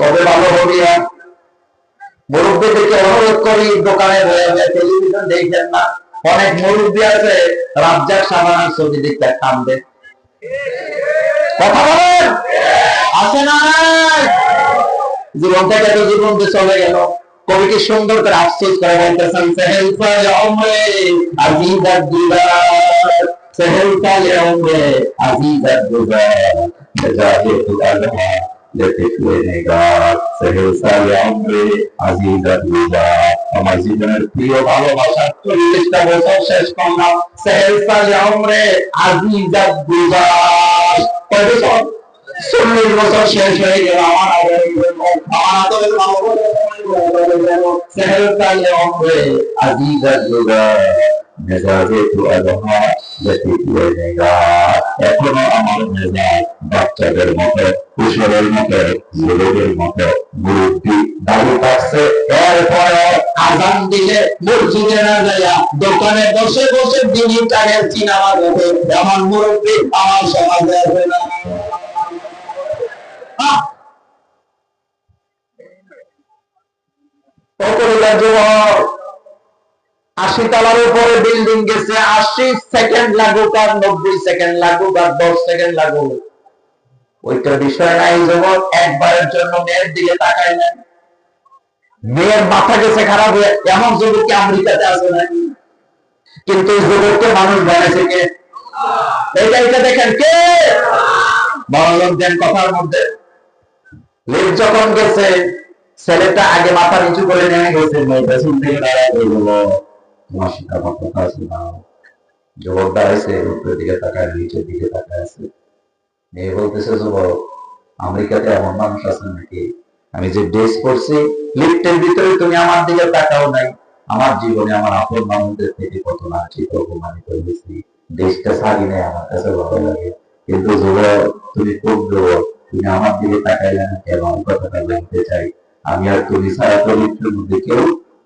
কবে ভালো হবি? আর মুরব্বী থেকে অনুরোধ করি দোকানে টেলিভিশন দেখবেন না। অনেক মুরব্বী আছে, রাজ্জাক সাবানার ছবি দেখতে কান্দে কথা বলেন? আছে না নাই? জীবন থেকে তো জীবন তো চলে গেল। কবি সুন্দর করে আফসোস করে বলতেছেন, সেহেল সালে অমরে আজিজাত দুবার। সেহেল সালে অমরে আজিজাত দুবার। জাহে তু আলহা লেতিফলে নেগার সেহেল সালে অমরে আজিজাত দুবার আমার জীবনের প্রিয় ভালোবাসা চল্লিশটা বছর শেষ করলাম সেহেল সালে অমরে আজিজাত দুবার কয় বছর চল্লিশ বছর শেষ হয়ে গেল আমার আমার আদরের ভালোবাসার জন্য, সেহেলকালে অমরে আজিজা মেজাজে তু নেগা। এখনও আমার মেজাজ বাচ্চাদের মতো কিশোরের মতো যুবকের মতো মুরব্বী দাবি পাচ্ছে এরপরে আজান দিলে মসজিদে না যাইয়া দোকানে বসে বসে দিনই টাকার সিনেমা দেখে আমার মুরব্বী আমার সমাজে আছে না যুবক আশি তলার উপরে বিল্ডিং গেছে, আশি সেকেন্ড লাগুক আর নব্বই সেকেন্ড লাগুক আর দশ সেকেন্ড লাগুক ওইটা বিষয় নাই যুবক একবারের জন্য মেয়ের দিকে তাকায় না মেয়ের মাথা গেছে খারাপ হয়ে, এমন যুবক কি আমেরিকাতে আছে নাকি কিন্তু এই যুবককে মানুষ বানাইছে কে? এইটা এটা দেখেন কে? মনোযোগ দেন কথার মধ্যে। লিফট যখন গেছে, ছেলেটা আগে মাথা নিচু করে নেমে গেছে, মেয়েটা শুন থেকে দাঁড়ায় হয়ে গেল। শিক্ষা কথা আছে না যুবক দাঁড়াইছে উপরের দিকে তাকায় নিচের দিকে তাকায় আছে মেয়ে বলতেছে যুবক আমেরিকাতে এমন মানুষ আছে নাকি আমি যে ড্রেস করছি লিফটের ভিতরে তুমি আমার দিকে তাকাও নাই আমার জীবনে আমার আপন মানুষদের থেকে কত লাঞ্ছিত অপমানিত হয়েছি দেশটা ছাড়ি নেই আমার কাছে ভালো লাগে কিন্তু যুবক তুমি খুব যুবক তুমি আমার দিকে তাকাইলে না কেন আমি কথাটা জানতে চাই আমি আর তুমি ছাড়া তো মধ্যে কেউ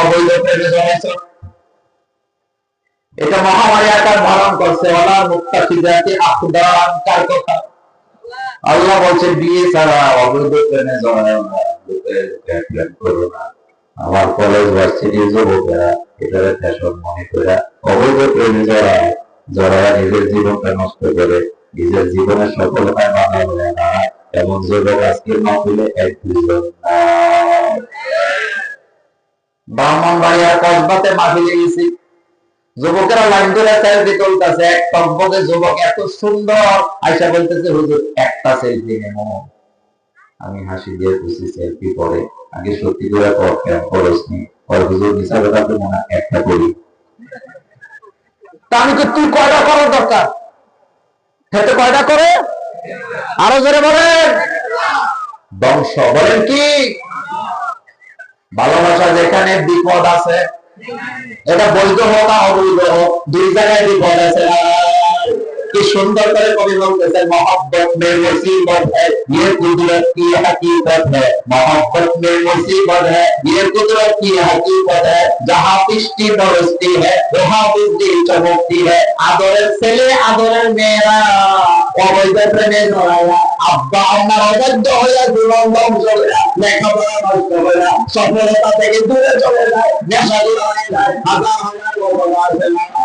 অবৈধ প্রেমে এটা মহামারী আকার ধারণ করছে মুক্তা কার কথা। আল্লাহ বলছে, বিয়ে ছাড়া অবৈধ প্রেমে না না। আমার কলেজ ভার্সিটির যুবকেরা এটারে ফ্যাশন মনে করে অবৈধ প্রেমে নিজের জীবনটা নষ্ট করে, নিজের জীবনের সফলতায় বাধা দেয় না। এমন যুবক আজকের মাহফিলে এক দুজন নাই। ব্রাহ্মণবাড়িয়া কসবাতে যুবকেরা লাইন ধরে এক যুবক এত সুন্দর। বলতেছে, হুজুর, একটা সেলফি নেব। আমি হাসি দিয়ে সেলফি পরে। আগে সত্যি করে কয়টা কয়টা করে? আরও জোরে বংশ বলেন কি? ভালোবাসা যেখানে বিপদ আছে এটা বৈধ হোক অবৈধ হোক দুই জায়গায় বিপদ আছে। কি সুন্দর করে কবি বলতেছে मोहब्बत में मुसीबत है ये कुदरत की हकीकत है मोहब्बत में मुसीबत है ये कुदरत की हकीकत है जहाँ पिष्टि बरसती है वहाँ बुद्धि चमकती है আদরের ছেলে, আদরের মেয়েরা, অবৈধ প্রেমে জড়ায়া আব্বা আম্মার অবাধ্য হইয়া জীবন ধ্বংস লেখাপড়া সফলতা থেকে দূরে চলে যায়, নেশা হাজার হাজার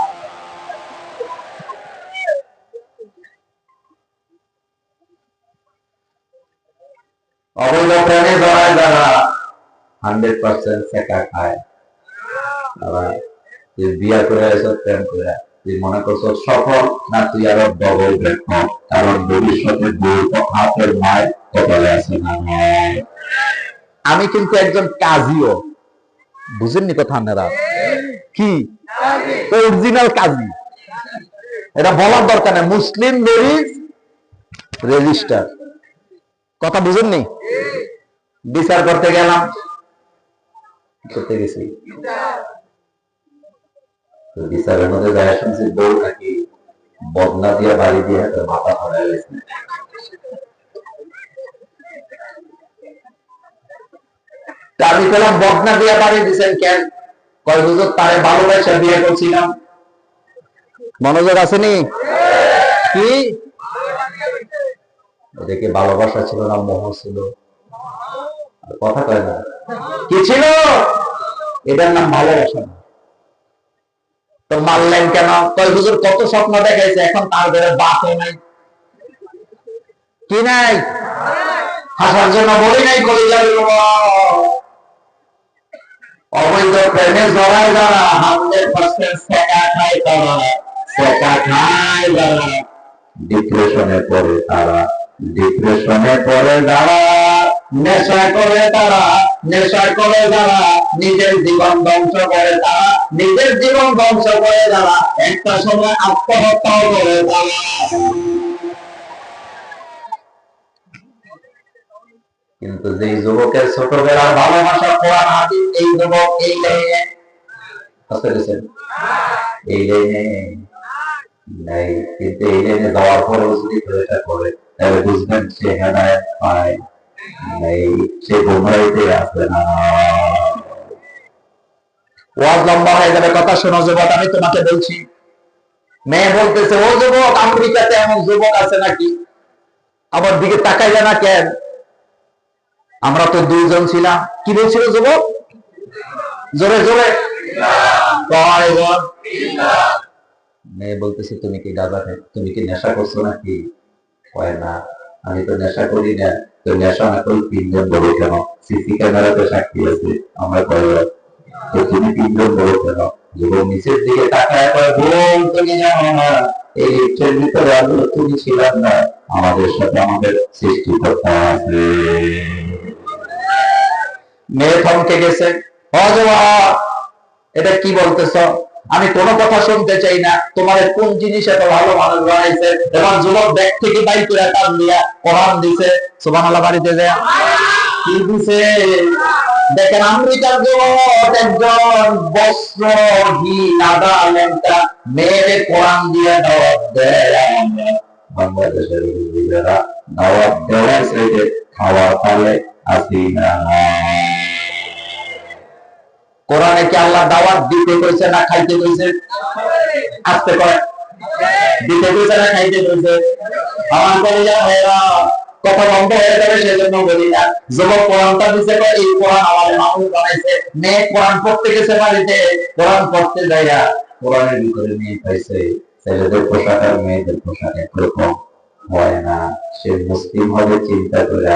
অবৈধ হান্ড্রেড পার্সেন্ট খায়। আবার বিয়া করে প্রেম করে তুই মনে সফল না তুই আরও ডবল দেখো, কারণ ভবিষ্যতে হাতের মায় কপালে আছে না। আমি কিন্তু একজন কাজীও। বুঝেননি কথা আপনারা? কি? অরিজিনাল কাজী। এটা বলার দরকার নেই। মুসলিম রেজিস্টার কথা বুঝেননি? বিচার করতে গেলাম। করতে গেছি। বিচারের মধ্যে যায় শুনছি বউ নাকি বদনা দিয়ে বাড়ি দিয়ে মাথা গেছে। আমি বললাম বদনা দিয়ে বাড়ি কেন? কয় হুজুর তারে ভালোবাসা বিয়ে করছিলাম মনোযোগ আসেনি? কি? এটাকে ভালোবাসা ছিল না, মোহ ছিল। কথা কয় না। কি ছিল? এটার নাম ভালোবাসা না তো মারলেন কেন? কয়, হুজুর, কত স্বপ্ন দেখাইছে, এখন তার ঘরে বাপও নাই। কি নাই? হাসার জন্য বলি নাই কলি যাবে অবৈধ প্রেমে জড়ায় যারা হান্ড্রেড পার্সেন্ট সেকা খায় তারা, সেকা খায় যারা। ডিপ্রেশনে পড়ে তারা। ডিপ্রেশনে পড়ে যারা নেশা করে তারা নেশা করে যারা, নিজের জীবন ধ্বংস করে তারা, নিজের জীবন ধ্বংস করে যারা, একটা সময় আত্মহত্যাও করে তারা। কিন্তু যে যুবকের ছোটবেলার ভালোবাসা কোরআন, হাদিস, এই যুবক, এই লাইনে এই লাইনে নাই কিন্তু এই লাইনে যাওয়ার যদি এটা করে। বুঝবেন সে হেদায়ত পায় সে গোমরাইতে আসবে না। ওয়াজ লম্বা হয়ে যাবে, কথা শোনো যুবক, আমি তোমাকে বলছি। মেয়ে বলতেছে, ও যুবক, আমেরিকাতে এমন যুবক আছে নাকি? আমার দিকে তাকাই না কেন? আমরা তো দুইজন ছিলাম। কি বলছিল যুবক? জোরে জোরে। মেয়ে বলতেছে, তুমি কি গাঁজা তুমি কি নেশা করছ নাকি? কয় না। আমি তো নেশা করি না। তো নেশা না করি কেন? সিসি ক্যামেরাতে সাক্ষী আছে, আমরা তো কেন? নিচের দিকে তাকায় তুমি জানো না, এই লিফটের ভিতরে আমি তুমি ছিলাম না। আমাদের সাথে আমাদের সৃষ্টিকর্তা আছে। মেয়ে থমকে গেছে, অজবা, এটা কি বলতেছ? আমি কোনো কথা শুনতে চাই না। তোমার কোন জিনিস এত ভালো মানুষ বানাইছে? এবং যুবক ব্যাগ থেকে বাইক করে টান দিয়া কোরআন দিছে। সুবহানাল্লাহ, বাড়িতে যায় কি দিছে? দেখেন আমেরিকার যুবক একজন বস্ত্রহীন আদা লেনটা মেয়েরে কোরআন দিয়ে দাওয়াত দেয়। বাংলাদেশের দাওয়াত দেওয়ার সাইডে খাওয়ার পালে আসি না। কোরআনে কি আল্লাহ দাওয়াত দিতে কইছে না খাইতে কইছে? আসতে করে দিতে কইছে না খাইতে কইছে? আমার করে যা ভাইরা কথা বন্ধ হয়ে যাবে সেজন্য বলি না। যুবক কোরআনটা দিছে করে এই কোরআন আমাদের মানুষ বানাইছে। মেয়ে কোরআন পড়তে গেছে বাড়িতে। কোরআন পড়তে যাইয়া কোরআনের ভিতরে নিয়ে পাইছে। ছেলেদের পোশাক আর মেয়েদের পোশাক একরকম হয় না। সে মুসলিম হবে, চিন্তা করে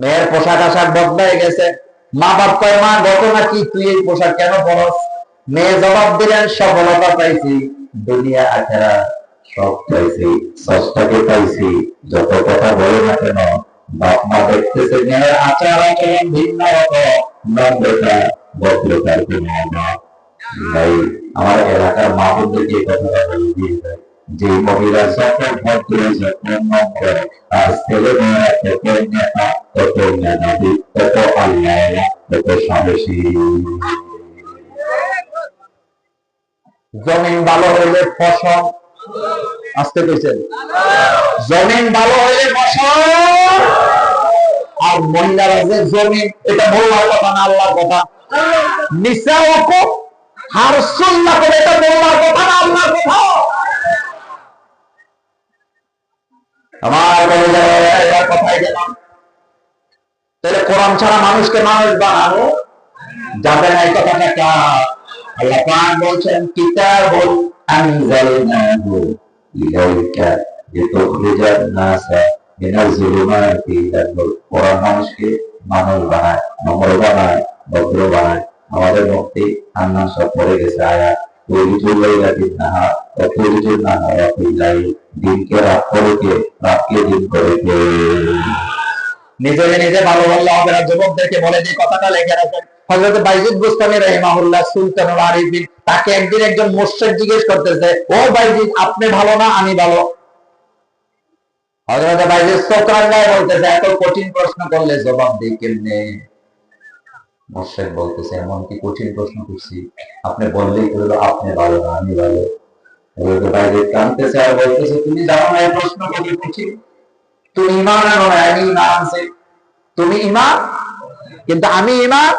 মেয়ের পোশাক আশাক বদলায় গেছে। মা বাপ কয়, মা ঘটনা কি, তুই এই পোশাক কেন পরস? মেয়ে জবাব দিলেন, সফলতা পাইছি, দুনিয়া আখেরা সব পাইছি, সস্তাকে পাইছি। যত কথা বলে না কেন, বাপ মা দেখতেছে মেয়ের আচার আচরণ ভিন্ন হতো নম্রতা, ভদ্রতার কোন অভাব আমার এলাকার মা বোনদেরকে এই কথাটা বলে দিয়ে যায় যে মহিলা যত ভদ্র যত নম্র, আর ছেলে মেয়েরা তত নেতা জমিন ভালো হইলে ফসল। আর মহিলারা যে জমিন, এটা বললার কথা না, আল্লাহর কথা। নিসা ওকো হারসুল্লাহ করে এটা বললার কথা না, আল্লাহর কথা। আমার কলেজের কথাই গেলাম? তাহলে কোরআন ছাড়া মানুষকে মানুষ বানানো যাবে না কথাটা কার আল্লাহ পাক বলছেন, কিতাবুন আনজালনাহু ইলাইকা লিতুখরিজান নাসা মিনাল জুলুমাতি ইলান নূর কোরআন মানুষকে মানুষ বানায়, নম্র বানায়, ভদ্র বানায়। আমাদের মধ্যে আন্না সব পড়ে গেছে আয়া তৈরিতুল লাইলাতিন নাহার ও তৈরিতুল নাহার ফিল লাইল দিনকে রাত করে রাতকে দিন করে কে নিজেকে নিজে ভালো বললে হবে না। যুবকদেরকে বলে যে কথাটা লেখে রাখেন হযরত বাইজিদ রাহিমাহুল্লাহ সুলতানুল আরিফিন তাকে একদিন একজন মুশরিক জিজ্ঞেস করতেছে, ও আপনি ভালো না, আমি ভালো? হযরত বাইজিদ বলতেছে, এত কঠিন প্রশ্ন করলে জবাব দেই কেমনে? মুশরিক বলতেছে এমন কি কঠিন প্রশ্ন করছি। আপনি বললেই হলো আপনি ভালো না, আমি ভালো। বাইজিদ কাঁদতেছে আর বলতেছে, তুমি জানো না, এই প্রশ্ন কত কঠিন? তুমি ইমান আনো না আমি ইমান আনছি। তুমি ইমান? কিন্তু আমি ইমান?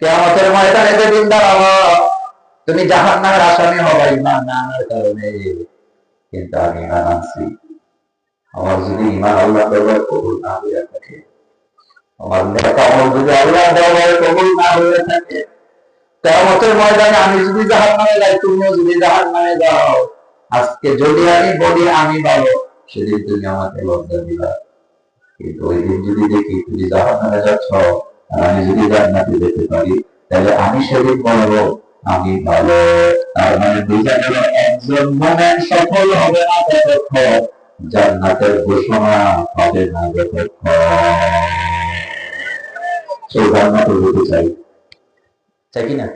কেয়ামতের ময়দানে যেদিন দাঁড়াবো, তুমি জাহান্নামের আসামি হবা ইমান না আনার কারণে। কিন্তু আমি ইমান আনছি। আমার যদি ইমান আল্লাহ দেওয়ার কবুল না হয়ে থাকে। আমার নেতা আমল যদি আল্লাহ দেওয়ার কবুল না হয়ে থাকে। কেয়ামতের ময়দানে আমি যদি জাহান্নামে যাই, তুমিও যদি জাহান্নামে যাও। আজকে যদি আমি বলি, আমি ভালো। সেদিন তুমি আমাকে লজ্জা দিলা। কিন্তু ওই দিন যদি দেখি তুমি জাহান্নামে যাচ্ছ, আর আমি যদি জান্নাতে যেতে পারি, তাহলে আমি সেদিন বলব, আমি ভালো। তার মানে বুঝা গেল, একজন মোমেন সফল হবে না ততক্ষণ জান্নাতের ঘোষণা হবে না যতক্ষণ সেই জান্নাতে যেতে চাই। চাই কি না?